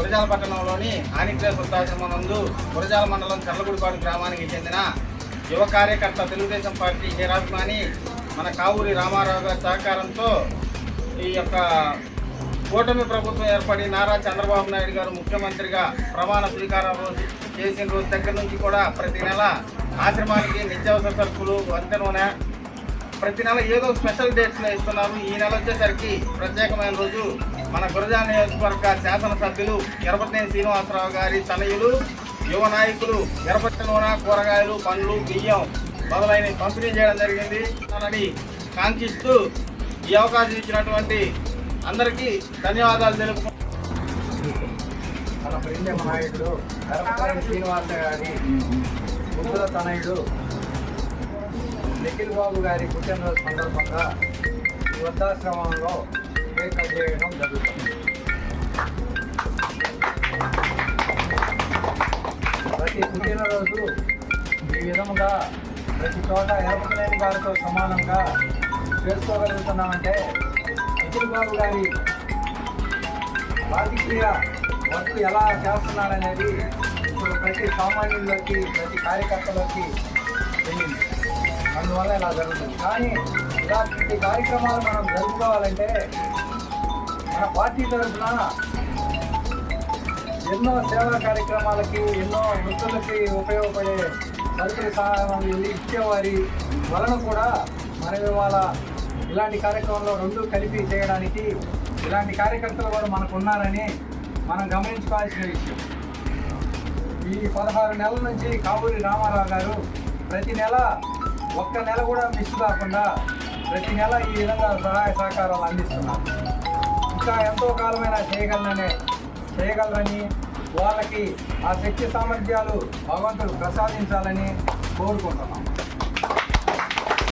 గురజాల పట్టణంలోని ఆనిక్రేస్ వృద్ధాశ్రమం నందు గురజాల మండలం చర్లగుడిపాడు గ్రామానికి చెందిన యువ కార్యకర్త తెలుగుదేశం పార్టీ హీరాభిమాని మన కావూరి రామారావు గారి సహకారంతో ఈ యొక్క కూటమి ప్రభుత్వం ఏర్పడి నారా చంద్రబాబు నాయుడు గారు ముఖ్యమంత్రిగా ప్రమాణ స్వీకారం రోజు చేసిన రోజు దగ్గర నుంచి కూడా ప్రతి నెల ఆశ్రమానికి నిత్యావసర సరుకులు వంతె నూనె ప్రతి నెల ఏదో స్పెషల్ డేట్స్ ఇస్తున్నారు. ఈ నెల వచ్చేసరికి ప్రత్యేకమైన రోజు మన గురజాల నియోజకవర్గ శాసనసభ్యులు ఎరపతినేని శ్రీనివాసరావు గారి తనయులు యువ నాయకులు ఎరపతి నూనె కూరగాయలు పండ్లు బియ్యం మొదలైన పంపిణీ చేయడం జరిగింది. అని కాంక్షిస్తూ ఈ అవకాశం ఇచ్చినటువంటి అందరికీ ధన్యవాదాలు తెలుపు మన ప్రిండే నాయకుడు గర్భకారి శ్రీనివాస గారి ముద్దుల తనయుడు నిఖిల్ బాబు గారి పుట్టినరోజు సందర్భంగా ఈ వృద్ధాశ్రమంలో కేక్ చేయడం జరుగుతుంది ప్రతి పుట్టినరోజు ఈ విధముగా ప్రతి చోట ఎరపలేని గారితో సమానంగా చేసుకోగలుగుతున్నామంటే నిఖిల్ బాబు గారి రాజకీయ వర్క్ ఎలా చేస్తున్నారనేది ఇప్పుడు ప్రతి సామాన్యుల్లోకి ప్రతి కార్యకర్తలోకి వెళ్ళింది. అందువల్ల ఇలా జరుగుతుంది. కానీ ఇలాంటి కార్యక్రమాలు మనం జరుపుకోవాలంటే మన పార్టీ తరఫున ఎన్నో సేవా కార్యక్రమాలకి ఎన్నో వృత్తులకి ఉపయోగపడే సరుకుల సహాయం ఇచ్చేవారి వలన కూడా మనం ఇవాళ ఇలాంటి కార్యక్రమంలో రెండు కలిపి చేయడానికి ఇలాంటి కార్యకర్తలు కూడా మనకు ఉన్నారని మనం గమనించుకోవాల్సిన విషయం. ఈ పదహారు నెలల నుంచి కావూరి రామారావు గారు ప్రతి నెల ఒక్క నెల కూడా మిస్ కాకుండా ప్రతి నెల ఈ విధంగా సహాయ సహకారాలు అందిస్తున్నాం. ఇంకా ఎంతో కాలమైనా చేయగలననే చేయగలరని వాళ్ళకి ఆ శక్తి సామర్థ్యాలు భగవంతుడు ప్రసాదించాలని కోరుకుంటున్నాం.